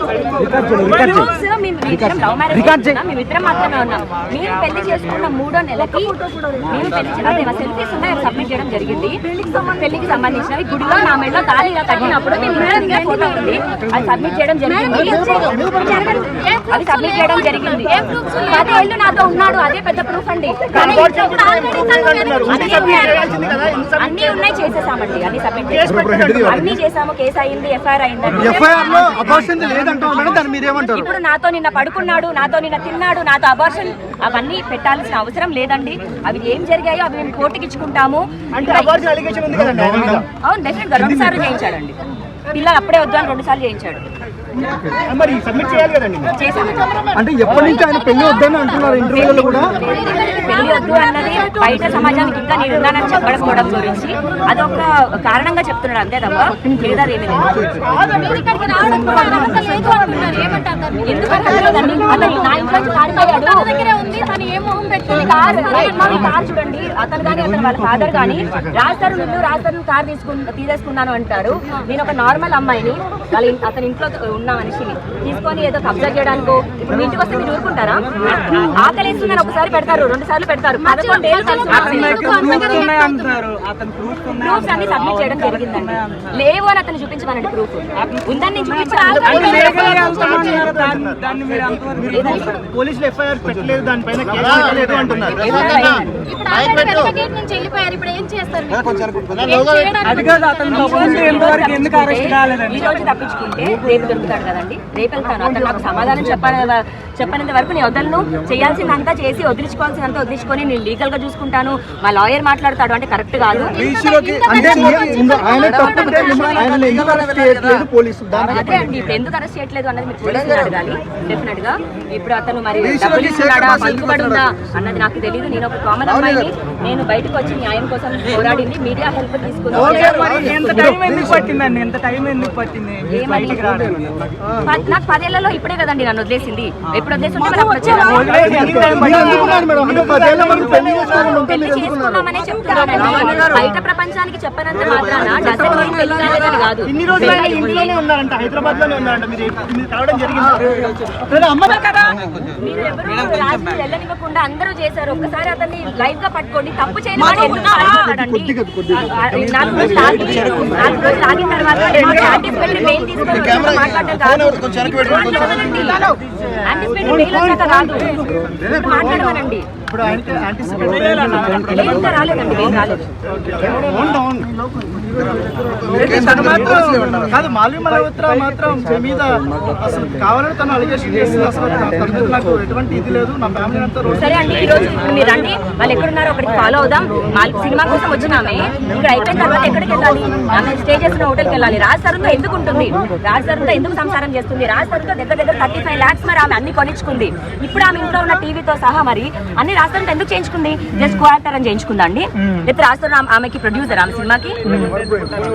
Proofs మేము మేమిద్దరం మాత్రమే ఉన్నాం. మీరు పెళ్ళి చేసుకున్న మూడో నెలకి మేము పెళ్ళి అదే సెల్ఫీస్ ఉన్నాయి సబ్మిట్ చేయడం జరిగింది. పెళ్ళికి సంబంధించినవి గుడిలో నా మెడలో తాళి ఇలా కట్టినప్పుడు మేము ఫోటో ఉంది. అది సబ్మిట్ చేయడం జరిగింది. అది సబ్మిట్ చేయడం జరిగింది. అదే ఏళ్ళు నాతో ఉన్నాడు. అదే పెద్ద ప్రూఫ్ అండి. అన్నీ ఉన్నాయి. చేసేసామండి. అన్ని సబ్మిట్ చేసాము అన్ని చేసాము. కేసు అయింది ఎఫ్ఐఆర్లో అబార్షన్ మీరేమంటారు ఇప్పుడు నాతో నిన్న పడుకున్నాడు నాతో నిన్న తిన్నాడు నాతో అబార్షన్ అవన్నీ పెట్టాల్సిన అవసరం లేదండి. అవి ఏం జరిగాయో అవి మేము కోర్టుకి ఇచ్చుకుంటాము. అవును డెఫినెట్గా రెండు సార్లు చేయించాడండి. పిల్లలు అప్పుడే వద్దు అని రెండు సార్లు చేయించాడు. మరి సబ్మిట్ చేయాలి కదండి అంటే ఎప్పటి నుంచి ఆయన పెళ్ళి వద్దని అంటున్నారు ఇంటర్వ్యూలో కూడా? పెళ్ళి వద్దు అన్నది బయట సమాజానికి ఇంకా నేను ఉన్నానని చెప్పకపోవడం గురించి. అదొక కారణంగా చెప్తున్నాడు అంతే తప్ప లేదా ఏమీ చూడండి అతను కానీ అతను వాళ్ళ ఫాదర్ కానీ రాస్తారు నిన్ను రాస్తారు కార్ తీసుకు తీసేసుకున్నాను అంటారు నేను ఒక నార్మల్ అమ్మాయిని వాళ్ళ అతని ఇంట్లో ఉన్న మనిషిని తీసుకొని ఏదో కబ్జా చేయడానికో ఇప్పుడు మీ ఇంటికి వస్తే మీరు ఊరుకుంటారా? ఆకలిస్తుందని ఒకసారి పెడతారు రెండు సార్లు పెడతారు. ప్రూఫ్స్ అన్ని సబ్మిట్ చేయడం జరిగిందండి. లేవు అని అతను చూపించమనండి ప్రూఫ్. ఉందని నేను చూపించాను పోలీసులు ఎఫ్ఐఆర్ పెట్టలేదు దానిపైన కేసు పెట్టలేదు అంటున్నారు. ఈ రోజు తప్పించుకుంటే రేపు దొరుకుతాడు కదండి. రేపు వెళ్తాను అతను నాకు సమాధానం చెప్పాలి చెప్పనంత వరకు నేను వదలను. చేయాల్సిందంతా చేసి వదిలించుకోవాల్సినంత వదిలించుకొని నేను లీగల్గా చూసుకుంటాను. మా లాయర్ మాట్లాడతాడు అంటే కరెక్ట్ కాదు. అదే అండి ఇప్పుడు ఎందుకు అరెస్ట్ చేయట్లేదు అన్నది మీరు పోలీసులు అడగాలి డెఫినెట్గా ఇప్పుడు అతను మరి డబ్బులు ఇస్తున్నాడా పలుకుబడి ఉందా అన్నది నాకు తెలియదు నేను ఒక కామన్ అమ్మాయిని నేను బయటకు వచ్చి న్యాయం కోసం పోరాడింది. మీడియా హెల్ప్ ఎంత తీసుకున్నాను టైం ఎందుకు పట్టిందండి? ఎంత టైం ఎందుకు పట్టింది? ఏమని? ప- నాకు పదేళ్ళలో ఇప్పుడే కదండి నన్ను వదిలేసింది. ఎప్పుడు వదిలేసి చేసుకున్నామనే చెప్తున్నానండి. బయట ప్రపంచానికి చెప్పనంత మాత్రాన డజన్ మీన్ పెళ్ళి కాలేదని కాదు. ఇన్ని రోజులు ఆయన ఇంట్లోనే ఉన్నారంట హైదరాబాద్లోనే ఉన్నారంట మీరు మీరు కావడం జరిగింది? లేదా అమ్మ కదా? మీరు ఎవరు రాజకీయాలు వెళ్ళనివ్వకుండా అందరూ చేశారు. ఒక్కసారి అతన్ని లైవ్గా పట్టుకోండి. తప్పు చేయని వాడు ఎందుకు నాలుగు రోజులు ఆగి నాలుగు రోజులు ఆగిన తర్వాత మెయిల్ తీసుకొని మాట్లాడడం కాదు. మాట్లాడమనండి. ఇప్పుడు ఆయనకి యాంటిసిపేట్ కాదు మాల్వి మల్హోత్రా మాత్రం మీద అసలు కావాలని తను అలిగేషన్ చేసింది. అసలు తన నాకు ఎటువంటి ఇది లేదు. నా ఫ్యామిలీ అంతా సరే అండి ఈ రోజు మీరు రండి. వాళ్ళు ఎక్కడున్నారో ఒకటి ఫాలో అవుదాం. సినిమా కోసం వచ్చినామే. ఇక్కడ అయిపోయిన తర్వాత ఎక్కడికి వెళ్ళాలి? ఆమె స్టే చేసిన హోటల్కి వెళ్ళాలి. రాజ్ ఎందుకు ఉంటుంది? రాజ్ ఎందుకు సంసారం చేస్తుంది? రాజ్ దగ్గర దగ్గర థర్టీ ఫైవ్ లాక్స్ మరి ఆమె అన్ని కొనిచ్చుకుంది. ఇప్పుడు ఆమె ఇంట్లో ఉన్న టీవీతో సహా మరి అన్ని తరుణ్తో ఎందుకు చేయించుకుంది? జస్ట్ కో యాక్టర్ అని చేయించుకుందా అండి లేకపోతే ఆమె- ఆమెకి ప్రొడ్యూసర్ ఆమె సినిమాకి.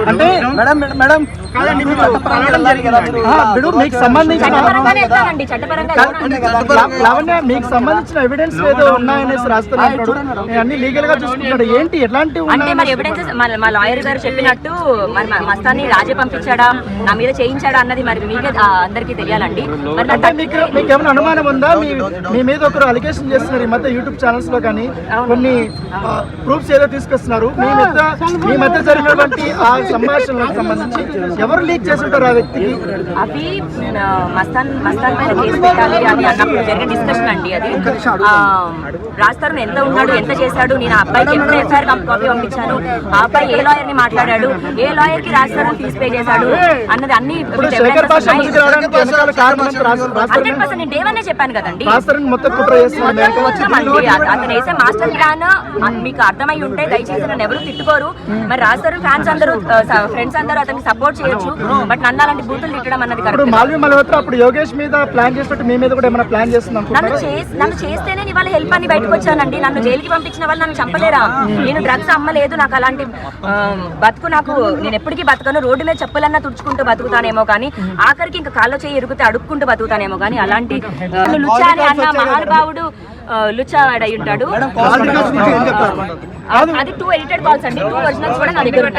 అంటే మేడం మేడం కాదండి మీరు చట్టపరంగా ఆ, ఇప్పుడు మీకు సంబంధించిన చట్టపరంగానే వెళ్తానండి చట్టపరంగా వెళ్తానండి. లా- లావణ్య మీకు సంబంధించిన ఎవిడెన్స్ ఏదో ఉన్నాయనేసి రాస్తున్నాడు నేను అన్ని లీగల్గా చూసుకుంటాడు ఏంటి? ఎట్లాంటి అంటే మరి ఎవిడెన్సెస్ మా లాయర్ గారు చెప్పినట్టు మరి మస్తాన్ని రాజే పంపించాడా? నా మీద చేయించాడా అన్నది మరి మీకే అందరికీ తెలియాలండి. మీకు మీకు ఏమైనా అనుమానం ఉందా? మీ మీ మీద ఒకరు అలిగేషన్ చేస్తున్నారు ఈ మధ్య యూట్యూబ్ ఛానల్స్లో కానీ కొన్ని ప్రూఫ్స్ ఏదో తీసుకొస్తున్నారు. మీ మధ్య మీ మధ్య జరిగినటువంటి ఆ సంభాషణలకు సంబంధించి ఎవరు లీక్ చేస్తుంటారు ఆ వ్యక్తికి? అవి మస్తాన్ మస్తాన్ పైన కేసు పెట్టాలి అని అన్నప్పుడు జరిగిన డిస్కషన్ అండి అది. ఆ, రాస్తారు ఎంత ఉన్నాడు ఎంత చేశాడు నేను ఆ అబ్బాయికి ఎప్పుడు ఎఫ్ఐఆర్ కాపీ పంపించాను. ఆ అబ్బాయి ఏ లాయర్ని మాట్లాడాడు ఏ లాయర్కి రాస్తారు ఫీజు పే చేశాడు అన్నది అన్ని ఇప్పుడు హండ్రెడ్ పర్సెంట్ నేను డేవనే చెప్పాను కదండి. రాస్తారని మొత్తం అతను వేసే మాస్టర్ ప్లాన్ మీకు అర్థమై ఉంటే దయచేసి నన్ను ఎవరు తిట్టుకోరు. మరి రాస్తారు ఫ్యాన్స్ అందరూ ఫ్రెండ్స్ అందరూ అతనికి సపోర్ట్ చేయొచ్చు. బట్ నన్ను అలాంటి బూతులు తిట్టడం అన్నది కరెక్ట్ మాల్వి మల్హోత్రా అప్పుడు యోగేష్ మీద ప్లాన్ చేసినట్టు మీ మీద కూడా ఏమైనా ప్లాన్ చేస్తుంది నన్ను నన్ను చేస్తేనే ఇవాళ హెల్ప్ అని బయటకు వచ్చానండి. నన్ను జైలుకి పంపించిన వాళ్ళు నన్ను చంపలేరా? నేను డ్రగ్స్ అమ్మలేదు. నాకు అలాంటి బతుకు నాకు నేను ఎప్పటికీ బతకను. రోడ్డు మీద చెప్పులన్నా తుడుచుకుంటూ బతుకుతానేమో కానీ ఆఖరికి ఇంకా కాళ్ళ చేయి ఇరుగుతే అడుక్కుంటూ బతుకుతానేమో కానీ అలాంటి అని అన్న మహానుభావుడు లుచ్చావాడు అయి ఉంటాడు. అది టూ ఎడిటెడ్ కాల్స్ అండి. టూ ఒరిజినల్స్ కూడా నా దగ్గర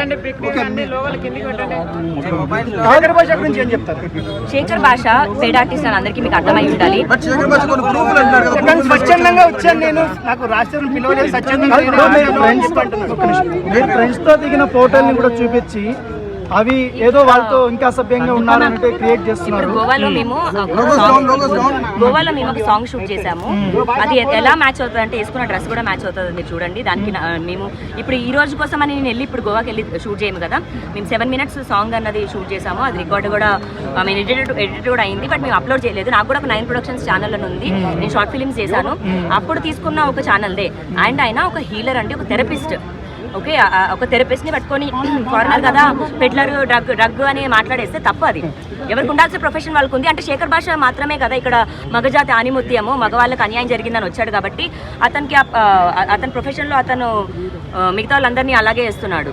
శేఖర్ భాష పెయిడ్ ఆర్టిస్ట్ అని అందరికీ మీకు అర్థమై ఉండాలి. స్వచ్ఛందంగా వచ్చాను నేను. నాకు రాష్ట్రం పిలవలేదు స్వచ్ఛందంగా మీరు ఫ్రెండ్స్తో దిగిన ఫోటోల్ని కూడా చూపించి అవి ఏదో వాళ్ళతో ఇంకా అసభ్యంగా ఉన్నారంటే క్రియేట్ చేస్తున్నారు. గోవాలో మేము logos down. గోవాలో మేము ఒక సాంగ్ షూట్ చేసాము అది ఎలా మ్యాచ్ అవుతుంది అంటే వేసుకున్న డ్రెస్ కూడా మ్యాచ్ అవుతుంది మీరు చూడండి. దానికి నా- మేము ఇప్పుడు ఈ రోజు కోసం అని నేను వెళ్ళి ఇప్పుడు గోవాకి వెళ్ళి షూట్ చేయము కదా. మేము సెవెన్ మినిట్స్ సాంగ్ అన్నది షూట్ చేసాము అది రికార్డ్ కూడా మేము ఎడిటెడ్ ఎడిట్ కూడా అయింది. బట్ మేము అప్లోడ్ చేయలేదు. నాకు కూడా ఒక నైన్ ప్రొడక్షన్స్ ఛానల్ అని ఉంది. నేను షార్ట్ ఫిల్మ్స్ చేశాను. అప్పుడు తీసుకున్న ఒక ఛానల్దే అండ్ ఆయన ఒక హీలర్ అండి ఒక థెరపిస్ట్ ఓకే ఒక థెరపిస్ట్ని పట్టుకొని ఫారినర్ కదా పెట్లర్ డ్రగ్ డ్రగ్ అని మాట్లాడేస్తే తప్పు అది. ఎవరికి ఉండాల్సిన ప్రొఫెషన్ వాళ్ళకు ఉంది. అంటే శేఖర్ భాష మాత్రమే కదా ఇక్కడ మగజాతి ఆనిముత్యము మగవాళ్ళకి అన్యాయం జరిగిందని వచ్చాడు కాబట్టి అతనికి అతని ప్రొఫెషన్లో అతను మిగతా వాళ్ళందరినీ అలాగే వేస్తున్నాడు.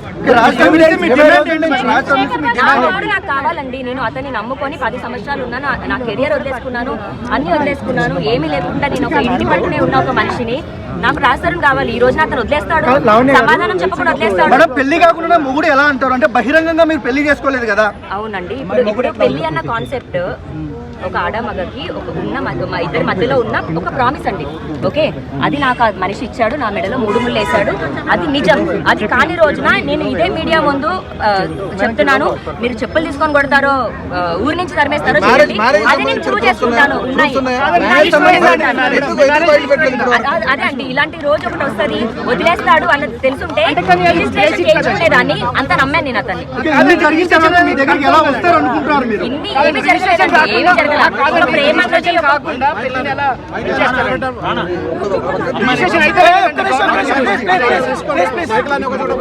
నాకు కావాలండి నేను అతన్ని నమ్ముకొని పది సంవత్సరాలు ఉన్నాను నా- కెరియర్ వదిలేసుకున్నాను అన్ని వదిలేసుకున్నాను ఏమీ లేకుండా నేను ఒక ఇంటి పట్టునే ఉన్న ఒక మనిషిని నాకు రాస్తారని కావాలి ఈ రోజున అతను వదిలేస్తాడు. సమాధానం చెప్పకుండా వదిలేస్తాడు. పెళ్ళి కాకుండా మొగుడు ఎలా అంటారు? అంటే బహిరంగంగా మీరు పెళ్ళి చేసుకోలేదు కదా? అవునండి ఇప్పుడు ఇప్పుడు పెళ్ళి అన్న కాన్సెప్ట్ ఒక ఆడ మగకి ఒక ఉన్న ఇద్దరి మధ్యలో ఉన్న ఒక ప్రామిస్ అండి. ఓకే? అది నాకు ఆ మనిషి ఇచ్చాడు నా మెడలో మూడు ముళ్ళు వేశాడు. అది నిజం. అది కాని రోజున నేను ఇదే మీడియా ముందు చెప్తున్నాను. మీరు చెప్పులు తీసుకొని కొడతారో ఊరి నుంచి తరిమేస్తారో అది నేను ప్రూవ్ చేసుకుంటాను. అదే అండి. ఇలాంటి రోజు ఒకటి వస్తుంది వదిలేస్తాడు అన్నది తెలుసుంటే అంత నమ్మాను నేను అతన్ని. ప్రేమ